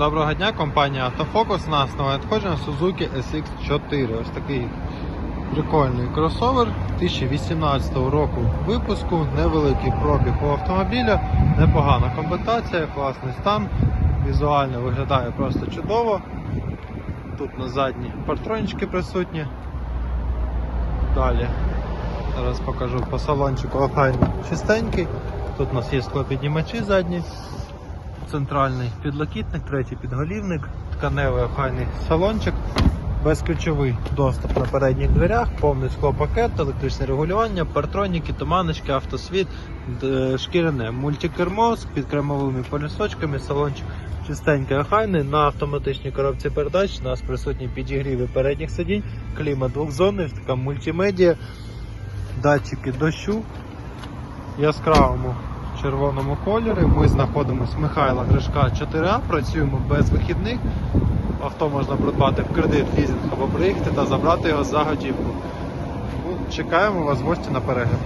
Доброго дня, компанія Автофокус. У нас нове надходження Suzuki SX4. Ось такий прикольний кросовер 2018 року випуску, невеликий пробіг у автомобіля, непогана комплектація, класний стан. Візуально виглядає просто чудово. Тут на задні партронички присутні. Далі зараз покажу по салончику охайний чистенький. Тут у нас є склопіднімачі задні центральний підлокітник, третій підголівник, тканевий охайний салончик, безключовий доступ на передніх дверях, повний склопакет, електричне регулювання, партроніки, туманочки, автосвіт, д- шкіряне мультикермо з підкремовими полісочками, салончик чистенький охайний. На автоматичній коробці передач у нас присутні підігріви передніх сидінь, клімат двохзонний, така мультимедіа, датчики дощу, яскравому червоному кольорі. Ми знаходимося Михайла Гришка 4А, працюємо без вихідних. Авто можна придбати в кредит, лізинг або приїхати та забрати його за готівку. Чекаємо вас в гості на перегляд.